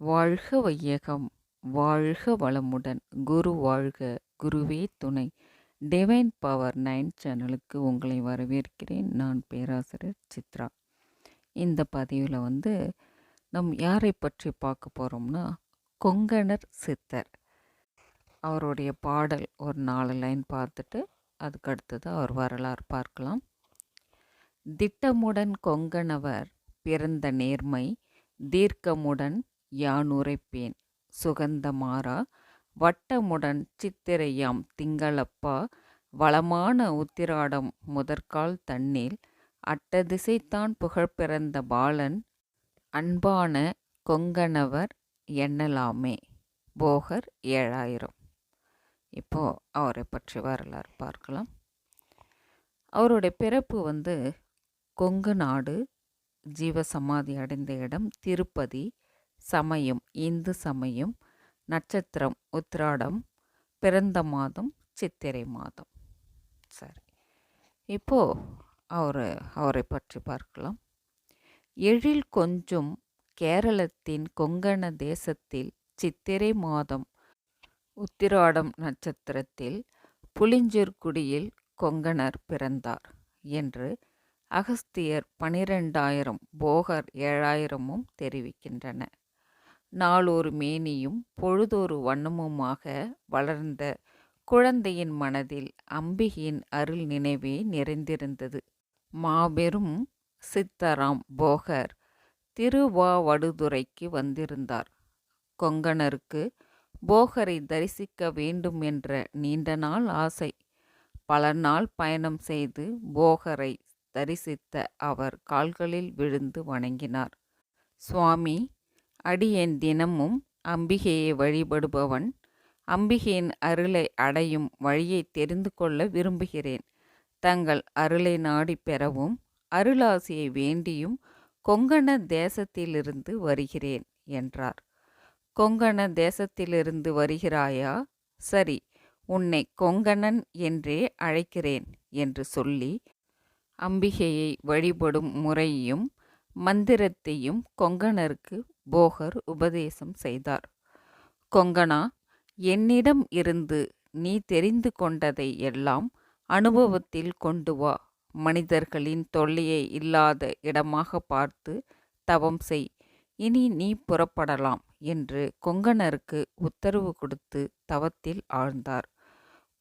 வாழ்க வையகம் வாழ்க வளமுடன். குரு வாழ்க குருவே துணை. டிவைன் பவர் நைன் சேனலுக்கு உங்களை வரவேற்கிறேன். நான் பேராசிரியர் சித்ரா. இந்த பதிவில் வந்து நம் யாரை பற்றி பார்க்க போகிறோம்னா கொங்கணர் சித்தர். அவருடைய பாடல் ஒரு நாலு லைன் பார்த்துட்டு அதுக்கு அடுத்தது அவர் வரலாறு பார்க்கலாம். திட்டமுடன் கொங்கணவர் பிறந்த நேர்மை தீர்க்கமுடன் யானுரைப்பேன் சுகந்தமாறா வட்டமுடன் சித்திரையாம் திங்களப்பா? வளமான உத்திராடம் முதற்கால் தன்னில் அட்டதிசைத்தான் புகழ்பிறந்த பாலன்? அன்பான கொங்கணவர் எண்ணலாமே போகர் ஏழாயிரம். இப்போ அவரை பற்றி வரலாறு பார்க்கலாம். அவருடைய பிறப்பு வந்து கொங்கு நாடு ஜீவசமாதி அடைந்த இடம் திருப்பதி சமயம் இந்து சமயம் நட்சத்திரம் உத்திராடம் பிறந்த மாதம் சித்திரை மாதம். சரி. இப்போ அவர் அவரை பற்றி பார்க்கலாம். எழில் கொஞ்சம் கேரளத்தின் கொங்கண தேசத்தில் சித்திரை மாதம் உத்திராடம் நட்சத்திரத்தில் புளிஞ்சிற்குடியில் கொங்கணர் பிறந்தார் என்று அகஸ்தியர் பனிரெண்டாயிரம் போகர் ஏழாயிரமும் தெரிவிக்கின்றன. நாளொரு மேனியும் பொழுதொரு வண்ணமுமாக வளர்ந்த குழந்தையின் மனதில் அம்பிகையின் அருள் நினைவே நிறைந்திருந்தது. மாபெரும் சித்தராம் போகர் திருவாவடுதுறைக்கு வந்திருந்தார். கொங்கணருக்கு போகரை தரிசிக்க வேண்டும் என்ற நீண்ட நாள் ஆசை. பல நாள் பயணம் செய்து போகரை தரிசித்த அவர் கால்களில் விழுந்து வணங்கினார். சுவாமி அடியேன் தினமும் அம்பிகையை வழிபடுபவன். அம்பிகையின் அருளை அடையும் வழியை தெரிந்து கொள்ள விரும்புகிறேன். தங்கள் அருளை நாடி பெறவும் அருளாசியை வேண்டியும் கொங்கண தேசத்திலிருந்து வருகிறேன் என்றார். கொங்கண தேசத்திலிருந்து வருகிறாயா? சரி உன்னை கொங்கணன் என்றே அழைக்கிறேன் என்று சொல்லி அம்பிகையை வழிபடும் முறையும் மந்திரத்தையும் கொங்கணருக்கு போகர் உபதேசம் செய்தார். கொங்கணா என்னிடம் இருந்து நீ தெரிந்து கொண்டதை எல்லாம் அனுபவத்தில் கொண்டு வா. மனிதர்களின் தொல்லையை இல்லாத இடமாக பார்த்து தவம் செய். இனி நீ புறப்படலாம் என்று கொங்கணருக்கு உத்தரவு கொடுத்து தவத்தில் ஆழ்ந்தார்.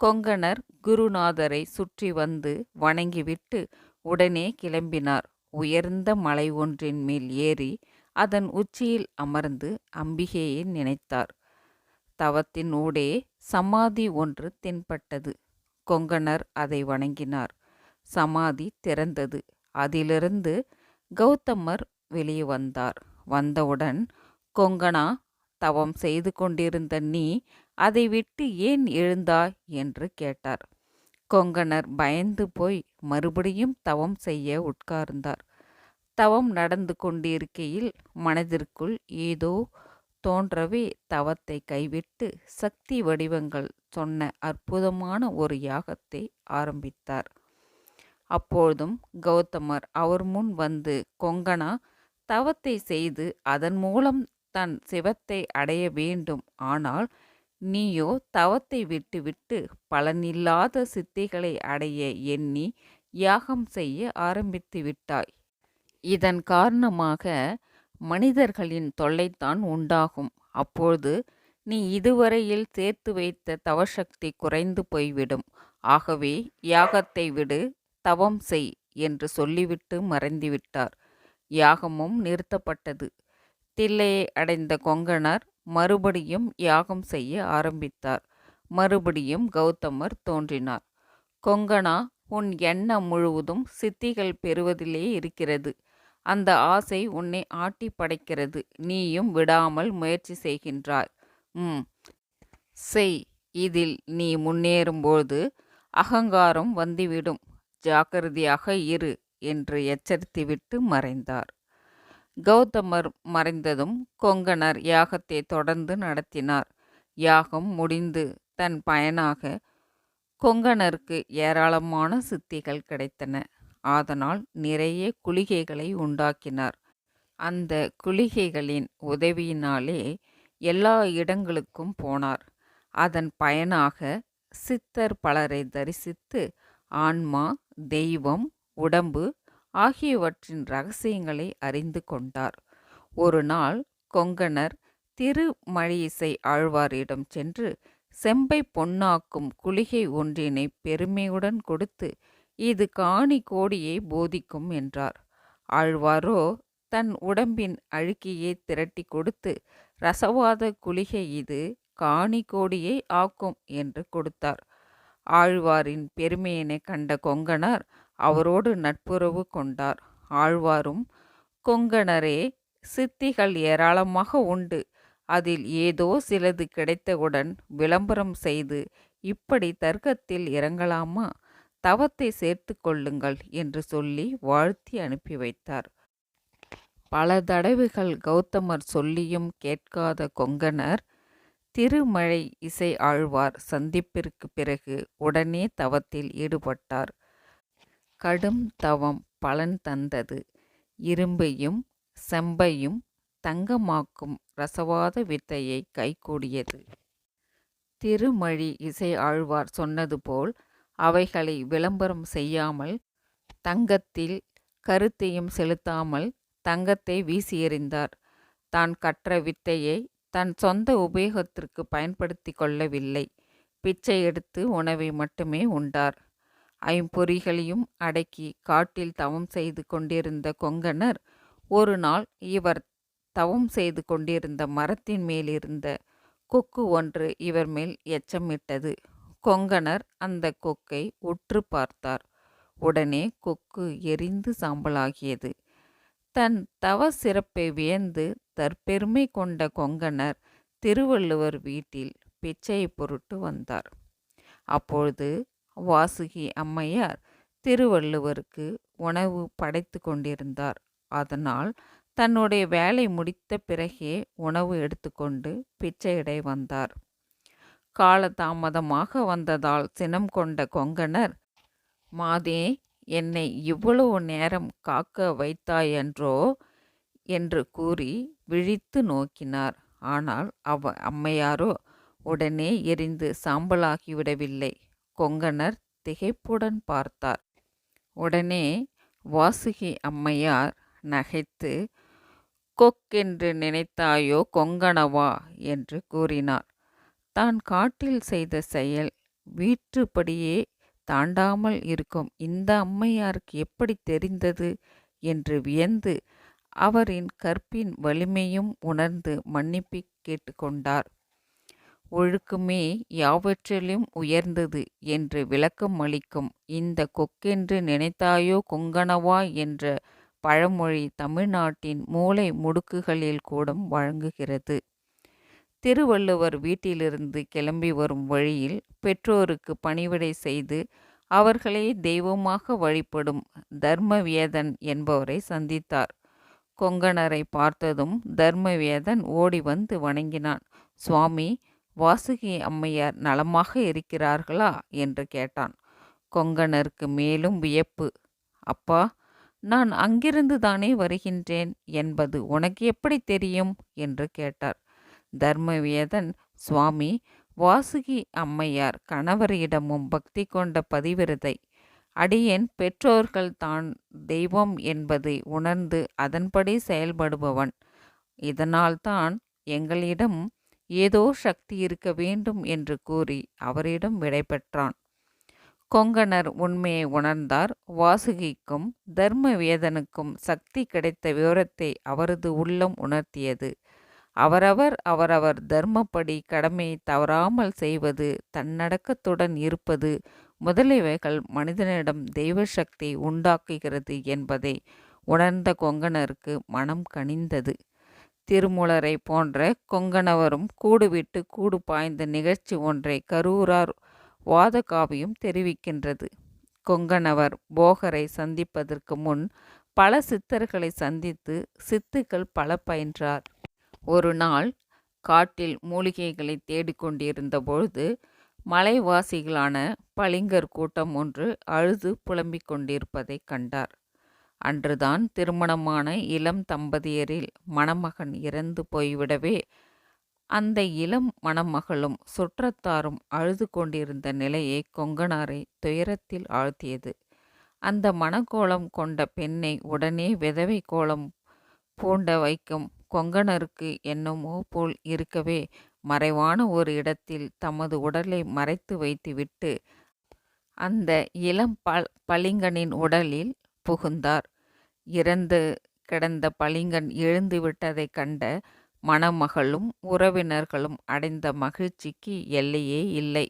கொங்கணர் குருநாதரை சுற்றி வந்து வணங்கிவிட்டு உடனே கிளம்பினார். உயர்ந்த மலை ஒன்றின் மேல் ஏறி அதன் உச்சியில் அமர்ந்து அம்பிகையை நினைத்தார். தவத்தின் ஊடே சமாதி ஒன்று தென்பட்டது. கொங்கணர் அதை வணங்கினார். சமாதி திறந்தது. அதிலிருந்து கௌதமர் வெளியே வந்தார். வந்தவுடன் கொங்கணா தவம் செய்து கொண்டிருந்த நீ அதை விட்டு ஏன் எழுந்தாய்? என்று கேட்டார். கொங்கணர் பயந்து போய் மறுபடியும் தவம் செய்ய உட்கார்ந்தார். தவம் நடந்து கொண்டிருக்கையில் மனதிற்குள் ஏதோ தோன்றவே தவத்தை கைவிட்டு சக்தி வடிவங்கள் சொன்ன அற்புதமான ஒரு யாகத்தை ஆரம்பித்தார். அப்பொழுதும் கௌதமர் அவர் முன் வந்து கொங்கணா தவத்தை செய்து அதன் மூலம் தன் சிவத்தை அடைய வேண்டும். ஆனால் நீயோ தவத்தை விட்டுவிட்டு பலனில்லாத சித்திகளை அடைய எண்ணி யாகம் செய்ய ஆரம்பித்து விட்டாய். இதன் காரணமாக மனிதர்களின் தொல்லைத்தான் உண்டாகும். அப்பொழுது நீ இதுவரையில் சேர்த்து வைத்த தவசக்தி குறைந்து போய்விடும். ஆகவே யாகத்தை விடு தவம் செய் என்று சொல்லிவிட்டு மறைந்துவிட்டார். யாகமும் நிறுத்தப்பட்டது. தில்லையை அடைந்த கொங்கணர் மறுபடியும் யாகம் செய்ய ஆரம்பித்தார். மறுபடியும் கௌதமர் தோன்றினார். கொங்கனா உன் எண்ணம் முழுவதும் சித்திகள் பெறுவதிலே இருக்கிறது. அந்த ஆசை உன்னை ஆட்டி படைக்கிறது. நீயும் விடாமல் முயற்சி செய்கின்றாய். ம் செய். இதில் நீ முன்னேறும்போது அகங்காரம் வந்துவிடும். ஜாக்கிரதையாக இரு என்று எச்சரித்துவிட்டு மறைந்தார். கௌதமர் மறைந்ததும் கொங்கணர் யாகத்தை தொடர்ந்து நடத்தினார். யாகம் முடிந்து தன் பயனாக கொங்கணருக்கு ஏராளமான சித்திகள் கிடைத்தன. அதனால் நிறைய குளிகைகளை உண்டாக்கினார். அந்த குளிகைகளின் உதவியினாலே எல்லா இடங்களுக்கும் போனார். அதன் பயனாக சித்தர் பலரை தரிசித்து ஆன்மா தெய்வம் உடம்பு ஆகியவற்றின் ரகசியங்களை அறிந்து கொண்டார். ஒரு நாள் கொங்கணர் திருமழிசை ஆழ்வாரிடம் சென்று செம்பை பொன்னாக்கும் குளிகை ஒன்றினை பெருமையுடன் கொடுத்து இது காணி கோடியை போதிக்கும் என்றார். ஆழ்வாரோ தன் உடம்பின் அழுக்கியை திரட்டி கொடுத்து ரசவாத குளிகை இது காணி கோடியை ஆக்கும் என்று கொடுத்தார். ஆழ்வாரின் பெருமையினை கண்ட கொங்கனார் அவரோடு நட்புறவு கொண்டார். ஆழ்வாரும் கொங்கணரே சித்திகள் ஏராளமாக உண்டு. அதில் ஏதோ சிலது கிடைத்தவுடன் விளம்பரம் செய்து இப்படி தர்க்கத்தில் இறங்கலாமா? தவத்தை சேர்த்து கொள்ளுங்கள் என்று சொல்லி வாழ்த்தி அனுப்பி வைத்தார். பல தடவைகள் கௌதமர் சொல்லியும் கேட்காத கொங்கணர் திருமழை இசை ஆழ்வார் சந்திப்பிற்கு பிறகு உடனே தவத்தில் ஈடுபட்டார். கடும் தவம் பலன் தந்தது. இரும்பையும் செம்பையும் தங்கமாக்கும் ரசவாத வித்தையை கைகூடியது. திருமழி இசை ஆழ்வார் சொன்னது போல் அவைகளை விளம்பரம் செய்யாமல் தங்கத்தில் கருத்தையும் செலுத்தாமல் தங்கத்தை வீசி எறிந்தார் தான் கற்ற வித்தையை தன் சொந்த உபயோகத்திற்கு பயன்படுத்தி கொள்ளவில்லை. பிச்சை எடுத்து உணவை மட்டுமே உண்டார். ஐம்பொறிகளையும் அடக்கி காட்டில் தவம் செய்து கொண்டிருந்த கொங்கணர் ஒரு நாள் இவர் தவம் செய்து கொண்டிருந்த மரத்தின் மேலிருந்த கொக்கு ஒன்று இவர் மேல் எச்சமிட்டது. கொங்கணர் அந்த கொக்கை உற்று பார்த்தார். உடனே கொக்கு எரிந்து சாம்பலாகியது. தன் தவ சிறப்பை வியந்து தற்பெருமை கொண்ட கொங்கணர் திருவள்ளுவர் வீட்டில் பிச்சை பொருட்டு வந்தார். அப்பொழுது வாசுகி அம்மையார் திருவள்ளுவருக்கு உணவு படைத்து கொண்டிருந்தார். அதனால் தன்னுடைய வேலை முடித்த பிறகே உணவு எடுத்துக்கொண்டு பிச்சையிடை வந்தார். காலதாமதமாக வந்ததால் சினம் கொண்ட கொங்கனர் மாதே என்னை இவ்வளவு நேரம் காக்க வைத்தாயன்றோ என்று கூறி விழித்து நோக்கினார். ஆனால் அவ அம்மையாரோ உடனே எரிந்து சாம்பலாகிவிடவில்லை கொங்கணர் திகைப்புடன் பார்த்தார். உடனே வாசுகி அம்மையார் நகைத்து கொக்கென்று நினைத்தாயோ கொங்கணவா என்று கூறினார். தான் காட்டில் செய்த செயல் வீற்றுப்படியே தாண்டாமல் இருக்கும். இந்த அம்மையாருக்கு எப்படி தெரிந்தது என்று வியந்து அவரின் கற்பின் வலிமையும் உணர்ந்து மன்னிப்பு கேட்டுக்கொண்டார் ஒழுக்குமே யாவற்றிலும் உயர்ந்தது என்று விளக்கம் அளிக்கும் இந்த கொக்கென்று நினைத்தாயோ கொங்கணவா என்ற பழமொழி தமிழ்நாட்டின் மூலை முடுக்குகளில் கூட வழங்குகிறது. திருவள்ளுவர் வீட்டிலிருந்து கிளம்பி வரும் வழியில் பெற்றோருக்கு பணிவிடை செய்து அவர்களை தெய்வமாக வழிபடும் தர்மவியதன் என்பவரை சந்தித்தார். கொங்கணரை பார்த்ததும் தர்மவியதன் ஓடி வந்து வணங்கினான். சுவாமி வாசுகி அம்மையார் நலமாக இருக்கிறார்களா? என்று கேட்டான். கொங்கணருக்கு மேலும் வியப்பு. அப்பா நான் அங்கிருந்து தானே வருகின்றேன்? என்பது உனக்கு எப்படி தெரியும்? என்று கேட்டார். தர்மவியதன் சுவாமி வாசுகி அம்மையார் கணவரிடமும் பக்தி கொண்ட பதிவிரதை. அடியேன் பெற்றோர்கள் தான் தெய்வம் என்பதை உணர்ந்து அதன்படி செயல்படுபவன். இதனால்தான் எங்களிடம் ஏதோ சக்தி இருக்க வேண்டும் என்று கூறி அவரிடம் விடை பெற்றான் கொங்கணர் உண்மையை உணர்ந்தார். வாசுகிக்கும் தர்ம வேதனுக்கும் சக்தி கிடைத்த விவரத்தை அவரது உள்ளம் உணர்த்தியது. அவரவர் அவரவர் தர்மப்படி கடமையை தவறாமல் செய்வது தன்னடக்கத்துடன் இருப்பது முதலியவைகள் மனிதனிடம் தெய்வ சக்தி உண்டாக்குகிறது என்பதை உணர்ந்த கொங்கணருக்கு மனம் கனிந்தது. திருமூலரை போன்ற கொங்கணவரும் கூடுவிட்டு கூடு பாய்ந்த நிகழ்ச்சி ஒன்றை கரூரார் வாதகாவியும் தெரிவிக்கின்றது. கொங்கணவர் போகரை சந்திப்பதற்கு முன் பல சித்தர்களை சந்தித்து சித்துக்கள் பல பயின்றார். ஒரு நாள் காட்டில் மூலிகைகளை தேடிக்கொண்டிருந்த பொழுது மலைவாசிகளான பளிங்கர் கூட்டம் ஒன்று அழுது புலம்பிக் கொண்டிருப்பதை கண்டார். அன்றுதான் திருமணமான இளம் தம்பதியரில் மணமகன் இறந்து போய்விடவே அந்த இளம் மணமகளும் சுற்றத்தாரும் அழுது கொண்டிருந்த நிலையை கொங்கனாரை துயரத்தில் ஆழ்த்தியது. அந்த மணக்கோலம் கொண்ட பெண்ணை உடனே விதவை கோலம் பூண்ட வைக்கும் கொங்கணருக்கு என்னமோ போல் இருக்கவே மறைவான ஒரு இடத்தில் தமது உடலை மறைத்து வைத்துவிட்டு அந்த இளம் ப பளிங்கனின் உடலில் புகுந்தார். இறந்து கிடந்த பளிங்கன் எழுந்து விட்டதை கண்ட மணமகளும் உறவினர்களும் அடைந்த மகிழ்ச்சிக்கு எல்லையே இல்லை.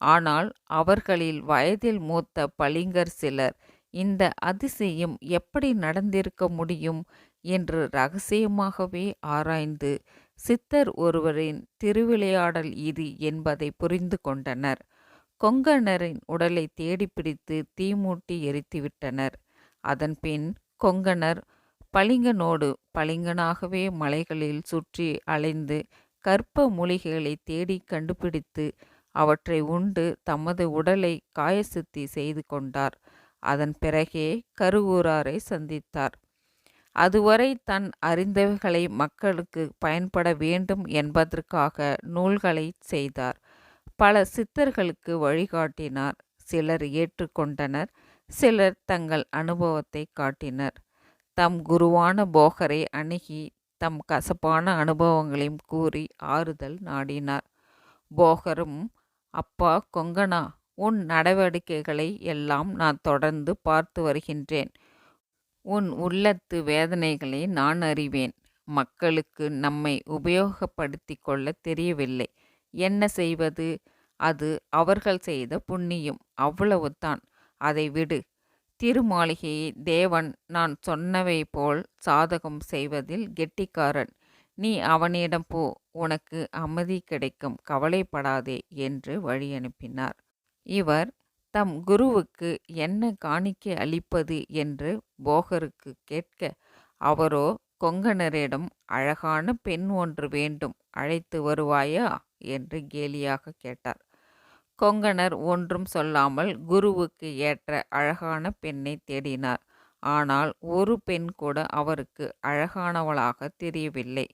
ஆனால் அவர்களில் வயதில் மூத்த பளிங்கர் சிலர் இந்த அதிசயம் எப்படி நடந்திருக்க முடியும் என்று ரகசியமாகவே ஆராய்ந்து சித்தர் ஒருவரின் திருவிளையாடல் இது என்பதை புரிந்து கொண்டனர். கொங்கணரின் உடலை தேடிப்பிடித்து தீமூட்டி எரித்துவிட்டனர். அதன்பின் கொங்கணர் பளிங்கனோடு பளிங்கனாகவே மலைகளில் சுற்றி அலைந்து கற்ப மூலிகைகளை தேடி கண்டுபிடித்து அவற்றை உண்டு தமது உடலை காயசுத்தி செய்து கொண்டார். அதன் பிறகே கருவூராரை சந்தித்தார். அதுவரை தன் அறிந்தவைகளை மக்களுக்கு பயன்பட வேண்டும் என்பதற்காக நூல்களை செய்தார். பல சித்தர்களுக்கு வழிகாட்டினார். சிலர் ஏற்றுக்கொண்டனர். சிலர் தங்கள் அனுபவத்தை காட்டினர். தம் குருவான போகரை அணுகி தம் கசப்பான அனுபவங்களையும் கூறி ஆறுதல் நாடினார். போகரும் அப்பா கொங்கனா உன் நடவடிக்கைகளை எல்லாம் நான் தொடர்ந்து பார்த்து வருகின்றேன். உன் உள்ளத்து வேதனைகளை நான் அறிவேன். மக்களுக்கு நம்மை உபயோகப்படுத்தி கொள்ள தெரியவில்லை. என்ன செய்வது? அது அவர்கள் செய்த புண்ணியம். அவ்வளவுதான். அதை விடு. திருமாளிகையை தேவன் நான் சொன்னவை போல் சாதகம் செய்வதில் கெட்டிக்காரன். நீ அவனிடம் போ. உனக்கு அமைதி கிடைக்கும். கவலைப்படாதே என்று வழி அனுப்பினார். இவர் தம் குருவுக்கு என்ன காணிக்கை அளிப்பது என்று போகருக்கு கேட்க அவரோ கொங்கணரிடம் அழகான பெண் ஒன்று வேண்டும். அழைத்து வருவாயா? என்று கேலியாக கேட்டார். கொங்கணர் ஒன்றும் சொல்லாமல் குருவுக்கு ஏற்ற அழகான பெண்ணை தேடினார். ஆனால் ஒரு பெண் கூட அவருக்கு அழகானவளாக தெரியவில்லை.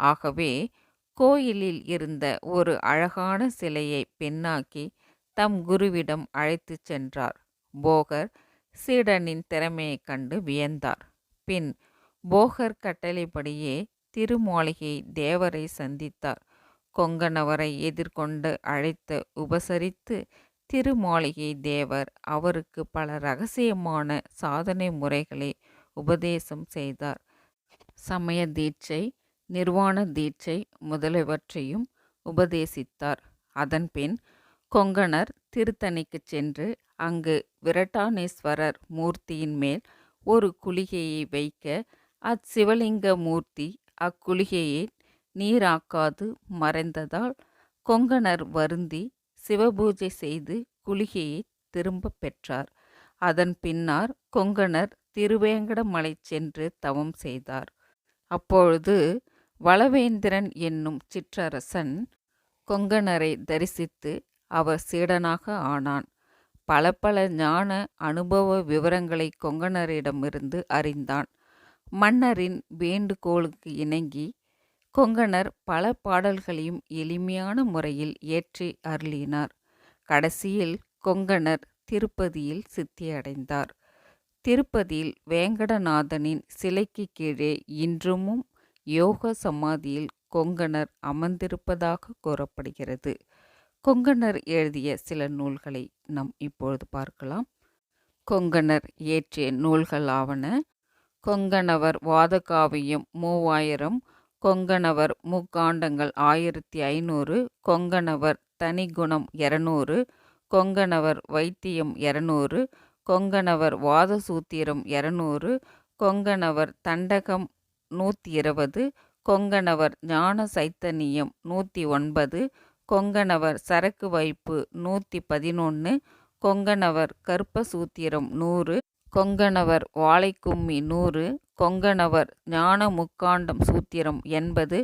ஆகவே கோயிலில் இருந்த ஒரு அழகான சிலையை பெண்ணாக்கி தம் குருவிடம் அழைத்துச் சென்றார். போகர் சீடனின் திறமையைக் கண்டு வியந்தார். பின் போகர் கட்டளைப்படியே திருமாளிகை தேவரை சந்தித்தார். கொங்கணவரை எதிர்கொண்டு அழைத்து உபசரித்து திருமாளிகை தேவர் அவருக்கு பல ரகசியமான சாதனை முறைகளை உபதேசம் செய்தார். சமய தீட்சை நிர்வாண தீட்சை முதலியவற்றையும் உபதேசித்தார். அதன்பின் கொங்கணர் திருத்தணிக்கு சென்று அங்கு விரட்டானேஸ்வரர் மூர்த்தியின் மேல் ஒரு குளிகையை வைக்க அச்சிவலிங்க மூர்த்தி அக்குளிகையை நீராக்காது மறைந்ததால் கொங்கணர் வருந்தி சிவபூஜை செய்து குளிகையை திரும்பப் பெற்றார். அதன் பின்னார் கொங்கணர் திருவேங்கடமலை சென்று தவம் செய்தார். அப்பொழுது வளவேந்திரன் என்னும் சிற்றரசன் கொங்கணரை தரிசித்து அவர் சீடனாக ஆனான். பல பல ஞான அனுபவ விவரங்களை கொங்கணரிடமிருந்து அறிந்தான். மன்னரின் வேண்டுகோளுக்கு இணங்கி கொங்கணர் பல பாடல்களையும் எளிமையான முறையில் ஏற்றி அருளினார். கடைசியில் கொங்கணர் திருப்பதியில் சித்தியடைந்தார் திருப்பதியில் வேங்கடநாதனின் சிலைக்கு கீழே இன்றுமும் யோக சமாதியில் கொங்கணர் அமர்ந்திருப்பதாக கூறப்படுகிறது. கொங்கணர் எழுதிய சில நூல்களை நாம் இப்பொழுது பார்க்கலாம். கொங்கணர் இயற்றிய நூல்களாவன கொங்கணவர் வாதகாவியம் மூவாயிரம் கொங்கணவர் முக்காண்டங்கள் ஆயிரத்தி ஐநூறு கொங்கணவர் தனிகுணம் இரநூறு கொங்கணவர் வைத்தியம் இரநூறு கொங்கணவர் வாதசூத்திரம் இரநூறு கொங்கணவர் தண்டகம் நூற்றி இருபது கொங்கணவர் ஞான சைத்தன்யம் நூற்றி ஒன்பது கொங்கணவர் சரக்கு வைப்பு நூற்றி பதினொன்று கொங்கணவர் கற்பசூத்திரம் நூறு கொங்கணவர் வாழைக்கும்மி நூறு கொங்கணவர் ஞான முக்காண்டம் சூத்திரம் எண்பது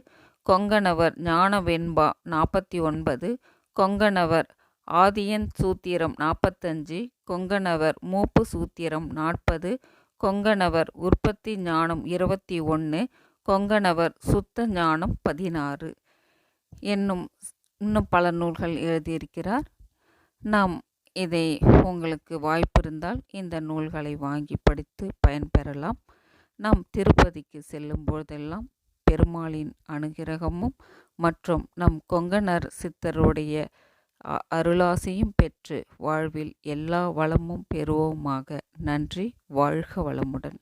கொங்கணவர் ஞான வெண்பா நாற்பத்தி ஒன்பது கொங்கணவர் ஆதியன் சூத்திரம் நாற்பத்தஞ்சு கொங்கணவர் மூப்பு சூத்திரம் நாற்பது கொங்கணவர் உற்பத்தி ஞானம் இருபத்தி ஒன்று கொங்கணவர் சுத்த ஞானம் பதினாறு. என்னும் இன்னும் பல நூல்கள் எழுதியிருக்கிறார். நாம் இதை உங்களுக்கு வாய்ப்பு இருந்தால் இந்த நூல்களை வாங்கி படித்து பயன்பெறலாம். நாம் திருப்பதிக்கு செல்லும் பொழுதெல்லாம் பெருமாளின் அனுகிரகமும் மற்றும் நம் கொங்கணர் சித்தருடைய அருளாசியும் பெற்று வாழ்வில் எல்லா வளமும் பெறுவோமாக. நன்றி. வாழ்க வளமுடன்.